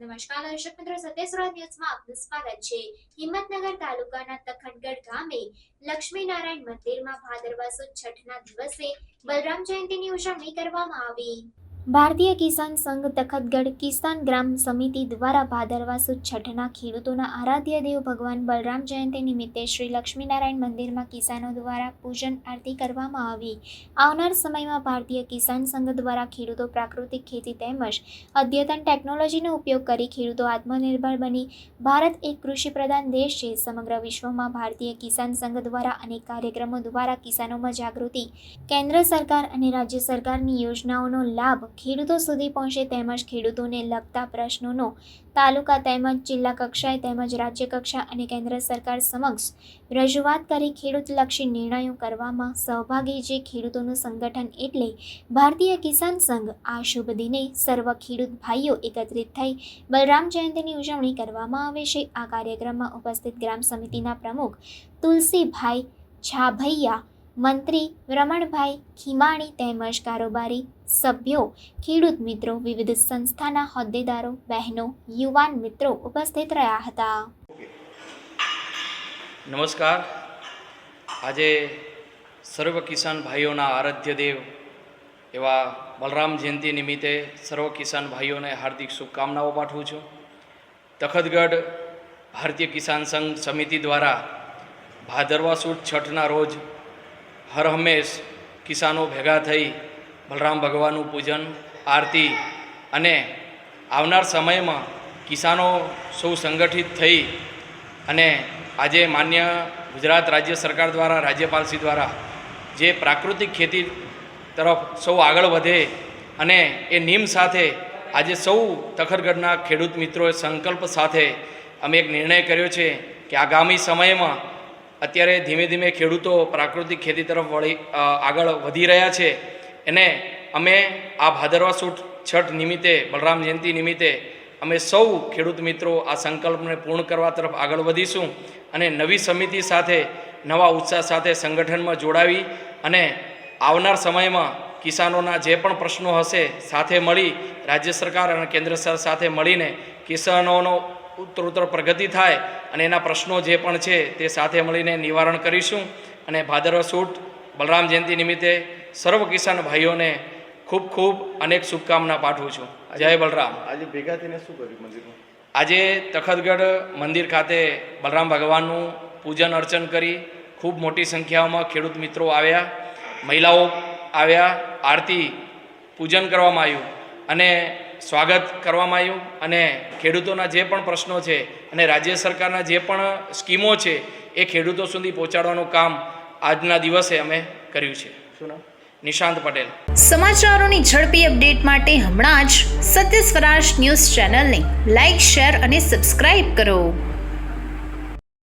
નમસ્કાર દર્શક મિત્રો સત્યસ્વરા ન્યૂઝમાં આપનું સ્વાગત છે. હિંમતનગર તાલુકાના તખતગઢ ગામે લક્ષ્મીનારાયણ મંદિરમાં ભાદરવા સુદ છઠના દિવસે બલરામ જયંતીની ઉજવણી કરવામાં આવી. ભારતીય કિસાન સંઘ તખતગઢ કિસાન ગ્રામ સમિતિ દ્વારા ભાદરવા સુદ છઠના ખેડૂતોના આરાધ્ય દેવ ભગવાન બલરામ જયંતી નિમિત્તે શ્રી લક્ષ્મીનારાયણ મંદિરમાં કિસાનો દ્વારા પૂજન આરતી કરવામાં આવી. આવનાર સમયમાં ભારતીય કિસાન સંઘ દ્વારા ખેડૂતો પ્રાકૃતિક ખેતી તેમજ અદ્યતન ટેકનોલોજીનો ઉપયોગ કરી ખેડૂતો આત્મનિર્ભર બની ભારત એક કૃષિ પ્રધાન દેશ છે. સમગ્ર વિશ્વમાં ભારતીય કિસાન સંઘ દ્વારા અનેક કાર્યક્રમો દ્વારા કિસાનોમાં જાગૃતિ, કેન્દ્ર સરકાર અને રાજ્ય સરકારની યોજનાઓનો લાભ ખેડૂતો સુધી પહોંચે તેમજ ખેડૂતોને લગતા પ્રશ્નોનો તાલુકા તેમજ જિલ્લા કક્ષાએ તેમજ રાજ્ય કક્ષા અને કેન્દ્ર સરકાર સમક્ષ રજૂઆત કરી ખેડૂતલક્ષી નિર્ણયો કરવામાં સહભાગી જે ખેડૂતોનું સંગઠન એટલે ભારતીય કિસાન સંઘ, આ શુભ દિને સર્વ ખેડૂત ભાઈઓ એકત્રિત થઈ બલરામ જયંતીની ઉજવણી કરવામાં આવે છે. આ કાર્યક્રમમાં ઉપસ્થિત ગ્રામ સમિતિના પ્રમુખ તુલસીભાઈ છાભૈયા મંત્રી રમણભાઈ ખીમાણી તેમજ કારોબારી સભ્યો, ખેડૂત મિત્રો, વિવિધ સંસ્થાના હોદ્દેદારો, બહેનો, યુવાન મિત્રો ઉપસ્થિત રહ્યા હતા. નમસ્કાર. આજે સર્વ કિસાન ભાઈઓના આરાધ્ય દેવ એવા બલરામ જયંતિ નિમિત્તે સર્વ કિસાન ભાઈઓને હાર્દિક શુભકામનાઓ પાઠવું છું. તખતગઢ ભારતીય કિસાન સંઘ સમિતિ દ્વારા ભાદરવા સુદ છઠના રોજ હર હંમેશ કિસાનો ભેગા થઈ બલરામ ભગવાનનું પૂજન, આરતી અને આવનાર સમયમાં કિસાનો સૌ સંગઠિત થઈ અને આજે માન્ય ગુજરાત રાજ્ય સરકાર દ્વારા રાજ્યપાલશ્રી દ્વારા જે પ્રાકૃતિક ખેતી તરફ સૌ આગળ વધે અને એ નિમ સાથે આજે સૌ તખરગઢના ખેડૂત મિત્રોએ સંકલ્પ સાથે અમે એક નિર્ણય કર્યો છે કે આગામી સમયમાં અત્યારે ધીમે ધીમે ખેડૂતો પ્રાકૃતિક ખેતી તરફ વળી આગળ વધી રહ્યા છે. એને અમે આ ભાદરવા સુદ છઠ નિમિત્તે, બલરામ જયંતિ નિમિત્તે અમે સૌ ખેડૂત મિત્રો આ સંકલ્પને પૂર્ણ કરવા તરફ આગળ વધીશું અને નવી સમિતિ સાથે, નવા ઉત્સાહ સાથે સંગઠનમાં જોડાવી અને આવનાર સમયમાં કિસાનોના જે પણ પ્રશ્નો હશે સાથે મળી રાજ્ય સરકાર અને કેન્દ્ર સરકાર સાથે મળીને કિસાનોનો ઉત્તરોત્તર પ્રગતિ થાય અને એના પ્રશ્નો જે પણ છે તે સાથે મળીને નિવારણ કરીશું. અને ભાદરવા સૂટ બલરામ જયંતિ નિમિત્તે સર્વ કિસાન ભાઈઓને ખૂબ ખૂબ અનેક શુભકામના પાઠવું છું. જય બલરામ. આજે ભેગા થઈને શું કર્યું મંદિરમાં? આજે તખતગઢ મંદિર ખાતે બલરામ ભગવાનનું પૂજન અર્ચન કરી ખૂબ મોટી સંખ્યામાં ખેડૂત મિત્રો આવ્યા મહિલાઓ આવ્યા આરતી પૂજન કરવામાં આવ્યું. અને સ્વાગત કરવામાં આવ્યું અને ખેડૂતોના જે પણ પ્રશ્નો છે અને રાજ્ય સરકારના જે પણ સ્કીમો છે એ ખેડૂતો સુધી પહોંચાડવાનું કામ આજના દિવસે અમે કર્યું છે. શું નિશાંત પટેલ. સમાચારોની ઝડપી અપડેટ માટે હમણાં જ સત્ય સ્વરાજ ન્યૂઝ ચેનલને લાઇક શેર અને સબસ્ક્રાઇબ કરો.